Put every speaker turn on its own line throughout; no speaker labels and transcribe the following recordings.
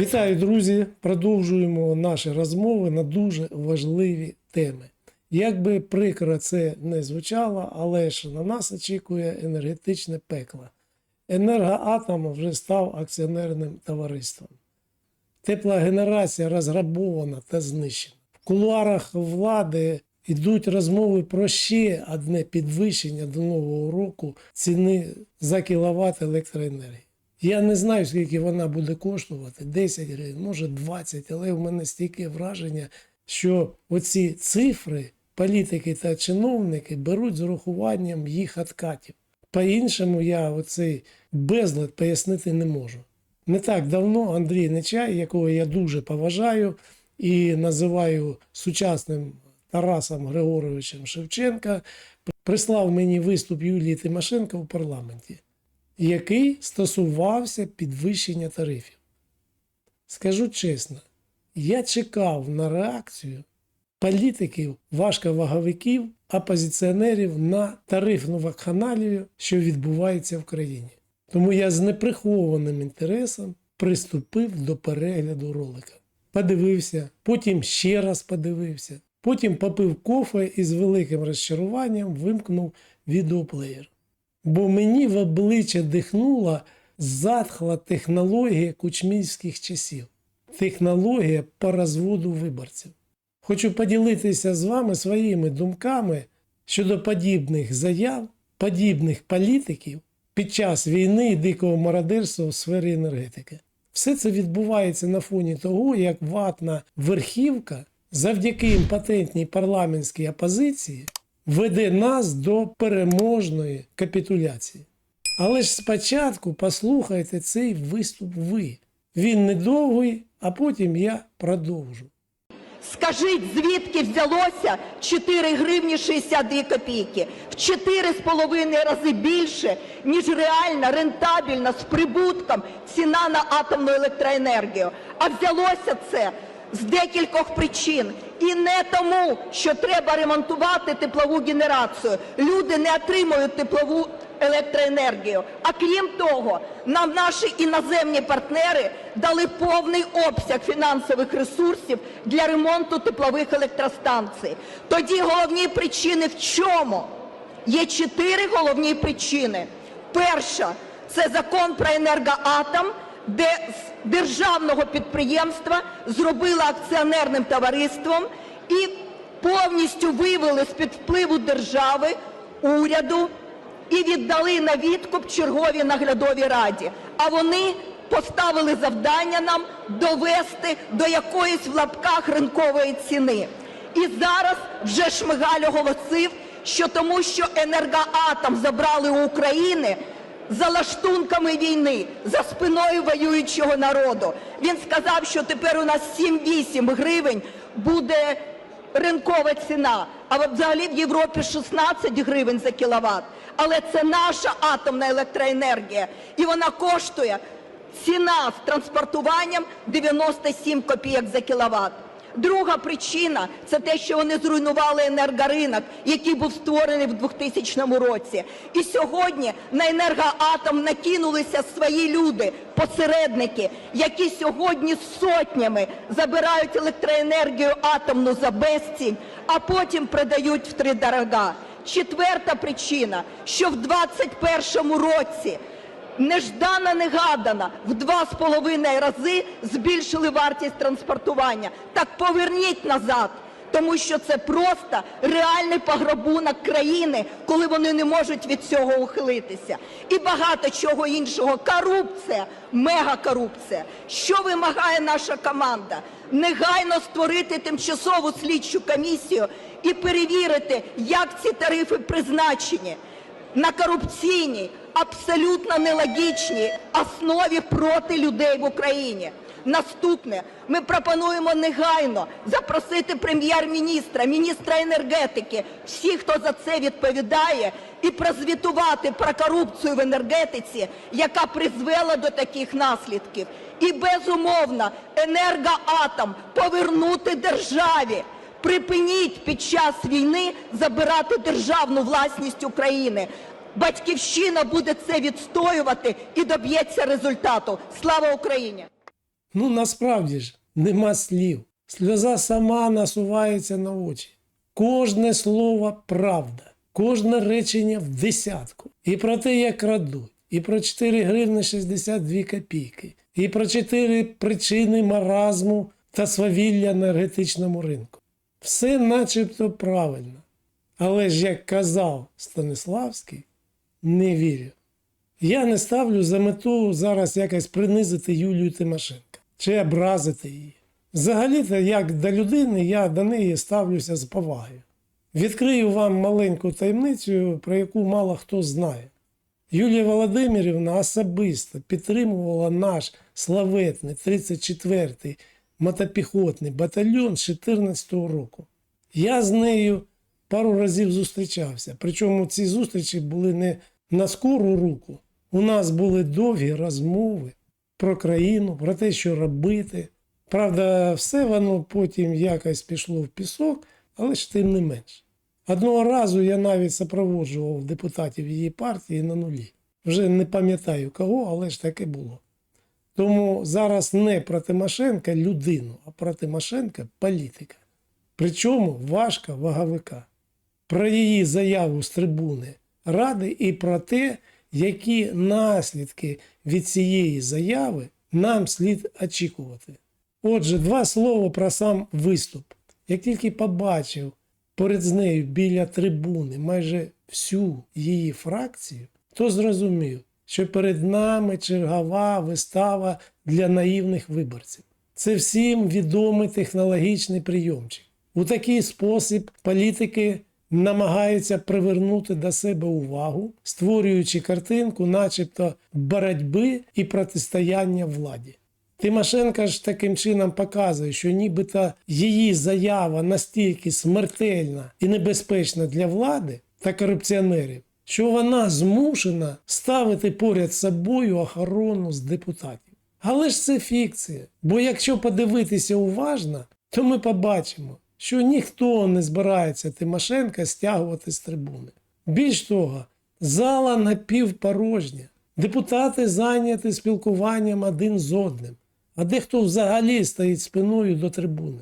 Вітаю, друзі! Продовжуємо наші розмови на дуже важливі теми. Як би прикро це не звучало, але ж на нас очікує енергетичне пекло. Енергоатом вже став акціонерним товариством. Теплогенерація розграбована та знищена. В кулуарах влади йдуть розмови про ще одне підвищення до нового року ціни за кіловат електроенергії. Я не знаю, скільки вона буде коштувати, 10 гривень, може 20, але в мене стільки враження, що оці цифри політики та чиновники беруть з урахуванням їх откатів. По-іншому я оцей безлад пояснити не можу. Не так давно Андрій Нечай, якого я дуже поважаю і називаю сучасним Тарасом Григоровичем Шевченка, прислав мені виступ Юлії Тимошенко в парламенті який стосувався підвищення тарифів. Скажу чесно, я чекав на реакцію політиків, важковаговиків, опозиціонерів на тарифну вакханалію, що відбувається в країні. Тому я з неприхованим інтересом приступив до перегляду ролика. Подивився, потім ще раз подивився, потім попив кофе і з великим розчаруванням вимкнув відеоплеєр бо мені в обличчя дихнула затхла технологія кучмівських часів, технологія по розводу виборців. Хочу поділитися з вами своїми думками щодо подібних заяв, подібних політиків під час війни і дикого мародерства у сфері енергетики. Все це відбувається на фоні того, як ватна верхівка завдяки імпотентній парламентській опозиції веде нас до переможної капітуляції. Але ж спочатку послухайте цей виступ ви. Він недовгий, а потім я продовжу.
Скажіть, звідки взялося 4 гривні 62 копійки? В 4,5 рази більше, ніж реальна, рентабельна, з прибутком ціна на атомну електроенергію. А взялося це з декількох причин. І не тому, що треба ремонтувати теплову генерацію. Люди не отримують теплову електроенергію. А крім того, нам наші іноземні партнери дали повний обсяг фінансових ресурсів для ремонту теплових електростанцій. Тоді головні причини в чому? Є чотири головні причини. Перша це закон про енергоатом, де з державного підприємства зробили акціонерним товариством і повністю вивели з-під впливу держави, уряду і віддали на відкуп черговій наглядовій раді. А вони поставили завдання нам довести до якоїсь в лапках ринкової ціни. І зараз вже Шмигаль оголосив, що тому, що енергоатом забрали у України за лаштунками війни, за спиною воюючого народу. Він сказав, що тепер у нас 7-8 гривень буде ринкова ціна, а взагалі в Європі 16 гривень за кіловат. Але це наша атомна електроенергія, і вона коштує ціна з транспортуванням 97 копійок за кіловат. Друга причина це те, що вони зруйнували енергоринок, який був створений в 2000 році. І сьогодні на енергоатом накинулися свої люди, посередники, які сьогодні сотнями забирають електроенергію атомну за безцінь, а потім продають втридорога. Четверта причина, що в 2021 році неждано негадано в два з половиною рази збільшили вартість транспортування. Так поверніть назад, тому що це просто реальний пограбунок країни, коли вони не можуть від цього ухилитися. І багато чого іншого. Корупція, мегакорупція. Що вимагає наша команда? Негайно створити тимчасову слідчу комісію і перевірити, як ці тарифи призначені на корупційній, абсолютно нелогічній основі проти людей в Україні. Наступне, ми пропонуємо негайно запросити прем'єр-міністра, міністра енергетики, всіх, хто за це відповідає, і прозвітувати про корупцію в енергетиці, яка призвела до таких наслідків. І безумовно, енергоатом повернути державі. Припиніть під час війни забирати державну власність України. Батьківщина буде це відстоювати і доб'ється результату. Слава Україні!
Ну насправді ж нема слів. Сльоза сама насувається на очі. Кожне слово правда, кожне речення в десятку. І про те, як крадуть, і про 4 гривни 62 копійки, і про 4 причини маразму та свавілля на енергетичному ринку. Все начебто правильно. Але ж, як казав Станиславський, не вірю. Я не ставлю за мету зараз якось принизити Юлію Тимошенко чи образити її. Взагалі-то, як до людини, я до неї ставлюся з повагою. Відкрию вам маленьку таємницю, про яку мало хто знає. Юлія Володимирівна особисто підтримувала наш славетний 34-й мотопіхотний батальйон з 14 року. Я з нею пару разів зустрічався. Причому ці зустрічі були не на скору руку. У нас були довгі розмови про країну, про те, що робити. Правда, все воно потім якось пішло в пісок, але ж тим не менш. Одного разу я навіть супроводжував депутатів її партії на нулі. Вже не пам'ятаю кого, але ж таке було. Тому зараз не про Тимошенка людину, а про Тимошенка політика. Причому важка ваговика. Про її заяву з трибуни Ради і про те, які наслідки від цієї заяви нам слід очікувати. Отже, два слова про сам виступ. Як тільки побачив поряд з нею біля трибуни майже всю її фракцію, то зрозумів, що перед нами чергова вистава для наївних виборців. Це всім відомий технологічний прийомчик. У такий спосіб політики намагаються привернути до себе увагу, створюючи картинку, начебто боротьби і протистояння владі. Тимошенко ж таким чином показує, що нібито її заява настільки смертельна і небезпечна для влади та корупціонерів, що вона змушена ставити поряд з собою охорону з депутатів. Але ж це фікція. Бо якщо подивитися уважно, то ми побачимо, що ніхто не збирається Тимошенка стягувати з трибуни. Більш того, зала напівпорожня. Депутати зайняті спілкуванням один з одним, а дехто взагалі стоїть спиною до трибуни.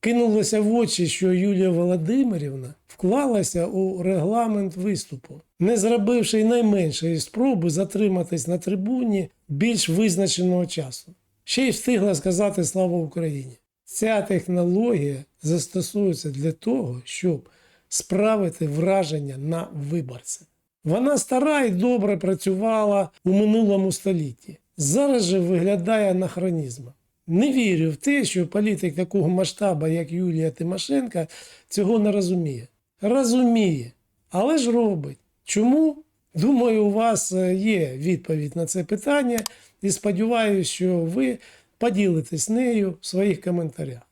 Кинулося в очі, що Юлія Володимирівна вклалася у регламент виступу, не зробивши найменшої спроби затриматись на трибуні більш визначеного часу. Ще й встигла сказати Слава Україні! Ця технологія застосується для того, щоб справити враження на виборця. Вона стара і добре працювала у минулому столітті. Зараз же виглядає анахронізмом. Не вірю в те, що політик такого масштабу, як Юлія Тимошенка, цього не розуміє. Розуміє, але ж робить. Чому? Думаю, у вас е, є відповідь на це питання, і сподіваюся, що ви поділитесь нею в своїх коментарях.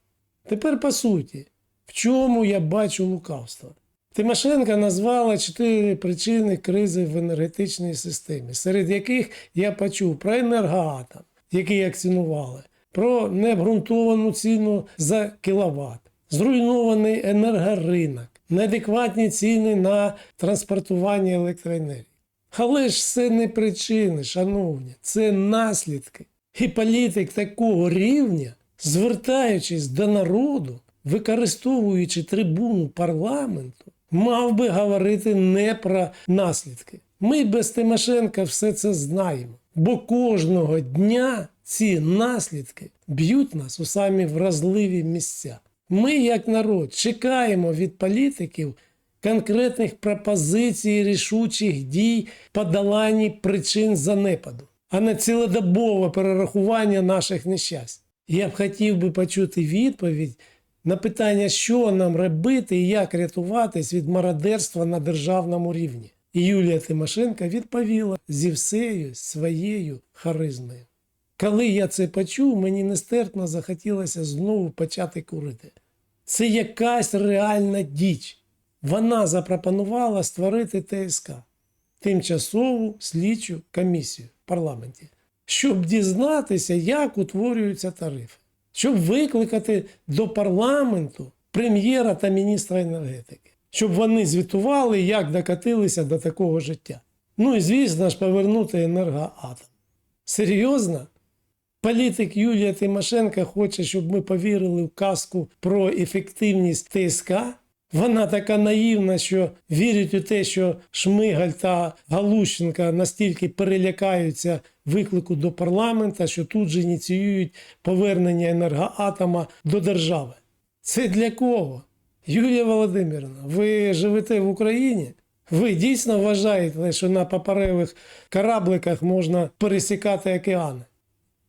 Тепер по суті, в чому я бачу лукавство? Тимошенко назвала чотири причини кризи в енергетичній системі, серед яких я почув про енергоатом, який акціонували, про необґрунтовану ціну за кіловат, зруйнований енергоринок, неадекватні ціни на транспортування електроенергії. Але ж це не причини, шановні, це наслідки. І політик такого рівня, звертаючись до народу, використовуючи трибуну парламенту, мав би говорити не про наслідки. Ми без Тимошенка все це знаємо, бо кожного дня ці наслідки б'ють нас у самі вразливі місця. Ми, як народ, чекаємо від політиків конкретних пропозицій, рішучих дій подоланні причин занепаду, а не цілодобове перерахування наших нещасть. Я б хотів би почути відповідь на питання, що нам робити і як рятуватись від мародерства на державному рівні. І Юлія Тимошенко відповіла зі всею своєю харизмою. Коли я це почув, мені нестерпно захотілося знову почати курити. Це якась реальна діч. Вона запропонувала створити ТСК тимчасову слідчу комісію парламенті, щоб дізнатися, як утворюються тарифи, щоб викликати до парламенту прем'єра та міністра енергетики, щоб вони звітували, як докатилися до такого життя. Ну і звісно ж повернути енергоатом. Серйозно? Політик Юлія Тимошенко хоче, щоб ми повірили в казку про ефективність ТСК. Вона така наївна, що вірить у те, що Шмигаль та Галущенка настільки перелякаються виклику до парламента, що тут же ініціюють повернення енергоатома до держави. Це для кого? Юлія Володимирівна, ви живете в Україні? Ви дійсно вважаєте, що на паперевих корабликах можна пересікати океани?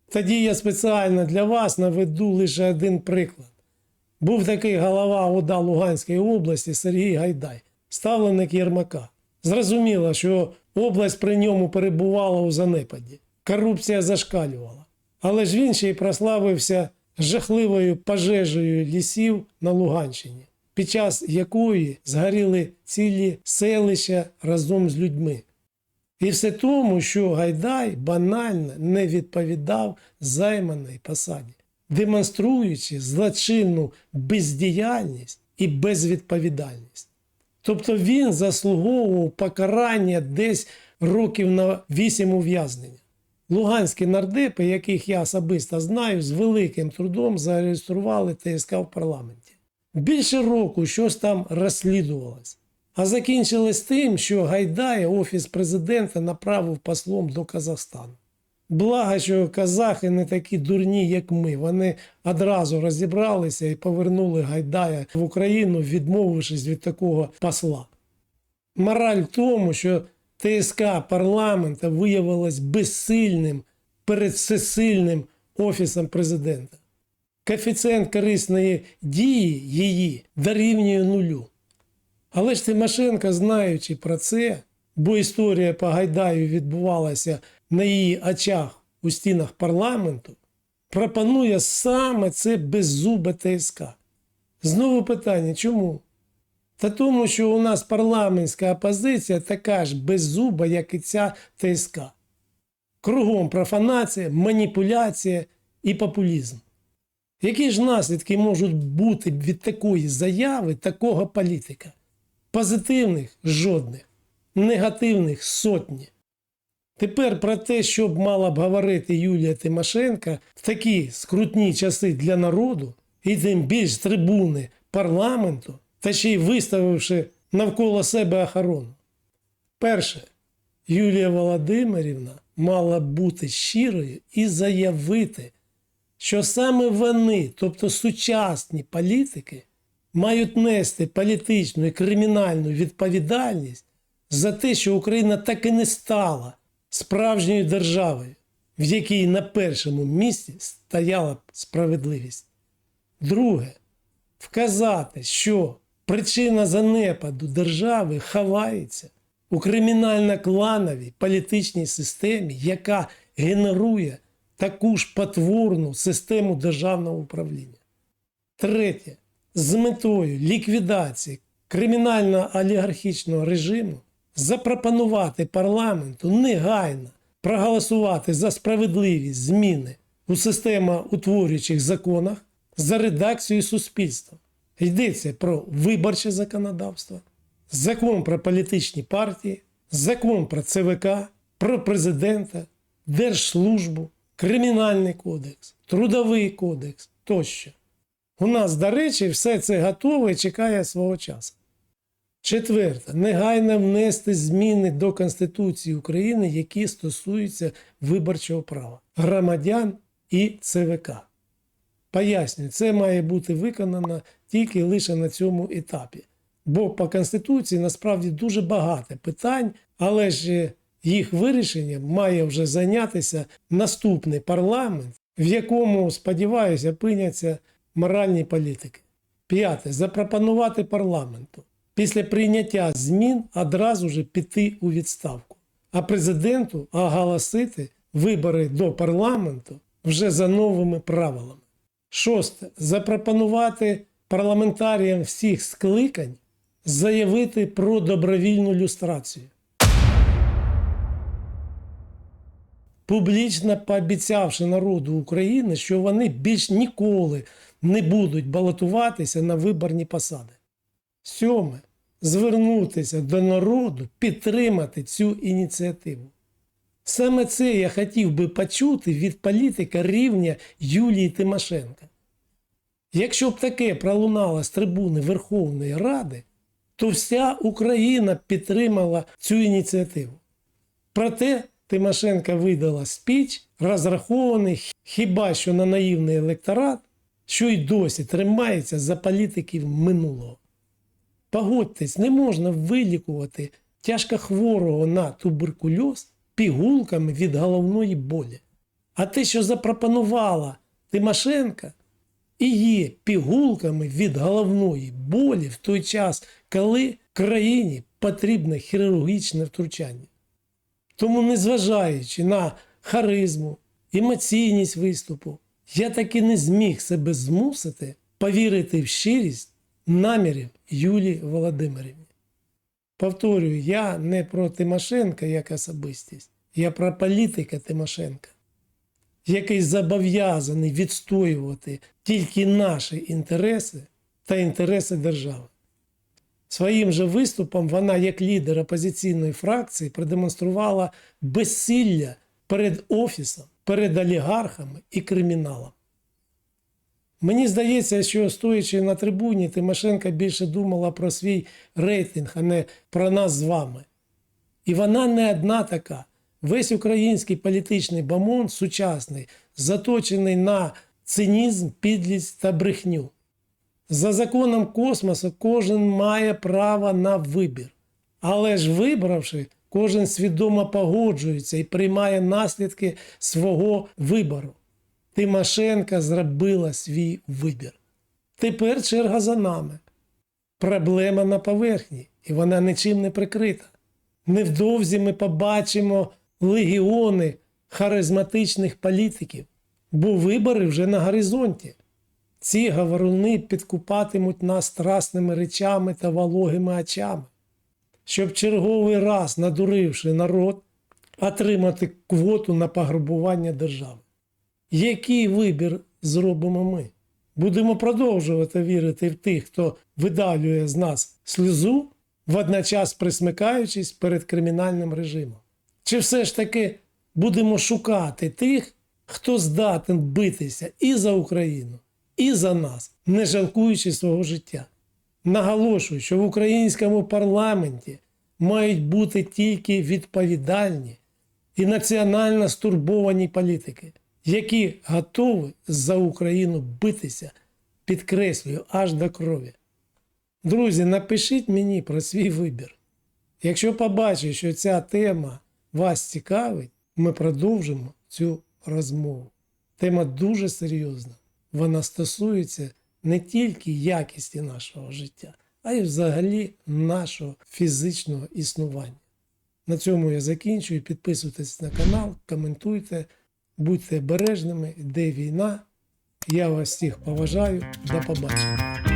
Тоді я спеціально для вас наведу лише один приклад. Був такий голова ОДА Луганської області Сергій Гайдай, ставленик Єрмака. Зрозуміло, що область при ньому перебувала у занепаді. Корупція зашкалювала. Але ж він ще й прославився жахливою пожежею лісів на Луганщині, під час якої згоріли цілі селища разом з людьми. І все тому, що Гайдай банально не відповідав займаній посаді, демонструючи злочинну бездіяльність і безвідповідальність. Тобто він заслуговував покарання десь років на вісім ув'язнення. Луганські нардепи, яких я особисто знаю, з великим трудом зареєстрували ТСК в парламенті. Більше року щось там розслідувалось. А закінчилось тим, що Гайдая офіс президента направив послом до Казахстану. Благо, що казахи не такі дурні, як ми. Вони одразу розібралися і повернули Гайдая в Україну, відмовившись від такого посла. Мораль в тому, що ТСК парламента виявилась безсильним перед всесильним офісом президента. Коефіцієнт корисної дії її дорівнює нулю. Але ж Тимошенко, знаючи про це, бо історія по Гайдаю відбувалася на її очах у стінах парламенту, пропонує саме це беззубе ТСК. Знову питання, чому? Та тому, що у нас парламентська опозиція така ж беззуба, як і ця ТСК. Кругом профанація, маніпуляція і популізм. Які ж наслідки можуть бути від такої заяви такого політика? Позитивних жодних, негативних сотні. Тепер про те, що б мала б говорити Юлія Тимошенка в такі скрутні часи для народу, і тим більш трибуни парламенту, та ще й виставивши навколо себе охорону. Перше, Юлія Володимирівна мала б бути щирою і заявити, що саме вони, тобто сучасні політики, мають нести політичну і кримінальну відповідальність за те, що Україна так і не стала справжньою державою, в якій на першому місці стояла б справедливість. Друге, вказати, що причина занепаду держави ховається у кримінально-клановій політичній системі, яка генерує таку ж потворну систему державного управління. Третє, з метою ліквідації кримінально-олігархічного режиму запропонувати парламенту негайно проголосувати за справедливість зміни у системоутворюючих законах за редакцією суспільства. Йдеться про виборче законодавство, закон про політичні партії, закон про ЦВК, про президента, Держслужбу, Кримінальний кодекс, Трудовий кодекс тощо. У нас, до речі, все це готове і чекає свого часу. Четверте, негайно внести зміни до Конституції України, які стосуються виборчого права громадян і ЦВК. Пояснюю, це має бути виконано тільки лише на цьому етапі. Бо по Конституції насправді дуже багато питань, але ж їх вирішення має вже зайнятися наступний парламент, в якому, сподіваюся, опиняться моральні політики. П'яте. Запропонувати парламенту після прийняття змін одразу ж піти у відставку, а президенту оголосити вибори до парламенту вже за новими правилами. Шосте. Запропонувати парламентаріям всіх скликань заявити про добровільну люстрацію. Публічно пообіцявши народу України, що вони більш ніколи не будуть балотуватися на виборні посади. Сьоме. Звернутися до народу, підтримати цю ініціативу. Саме це я хотів би почути від політика рівня Юлії Тимошенко. Якщо б таке пролунало з трибуни Верховної Ради, то вся Україна підтримала цю ініціативу. Проте Тимошенко видала спіч, розрахований хіба що на наївний електорат, що й досі тримається за політиків минулого. Погодьтесь, не можна вилікувати тяжкохворого на туберкульоз пігулками від головної болі. А те, що запропонувала Тимошенка, і є пігулками від головної болі в той час, коли країні потрібне хірургічне втручання. Тому, незважаючи на харизму, емоційність виступу, я таки не зміг себе змусити повірити в щирість намірів Юлії Володимирівні. Повторюю, я не про Тимошенка як особистість, я про політика Тимошенка, який зобов'язаний відстоювати тільки наші інтереси та інтереси держави. Своїм же виступом вона, як лідер опозиційної фракції, продемонструвала безсилля перед офісом, перед олігархами і криміналом. Мені здається, що стоячи на трибуні, Тимошенко більше думала про свій рейтинг, а не про нас з вами. І вона не одна така. Весь український політичний бомон сучасний, заточений на цинізм, підлість та брехню. За законом космосу кожен має право на вибір. Але ж вибравши, кожен свідомо погоджується і приймає наслідки свого вибору. Тимошенка зробила свій вибір. Тепер черга за нами. Проблема на поверхні, і вона нічим не прикрита. Невдовзі ми побачимо легіони харизматичних політиків, бо вибори вже на горизонті. Ці говоруни підкупатимуть нас страсними речами та вологими очами, щоб черговий раз, надуривши народ, отримати квоту на пограбування держави. Який вибір зробимо ми? Будемо продовжувати вірити в тих, хто видалює з нас сльозу, водночас присмикаючись перед кримінальним режимом? Чи все ж таки будемо шукати тих, хто здатен битися і за Україну, і за нас, не жалкуючи свого життя? Наголошую, що в українському парламенті мають бути тільки відповідальні і національно стурбовані політики, які готові за Україну битися, підкреслюю, аж до крові. Друзі, напишіть мені про свій вибір. Якщо побачу, що ця тема вас цікавить, ми продовжимо цю розмову. Тема дуже серйозна. Вона стосується не тільки якісті нашого життя, а й взагалі нашого фізичного існування. На цьому я закінчую. Підписуйтесь на канал, коментуйте, будьте обережними, де війна. Я вас всіх поважаю. До побачення.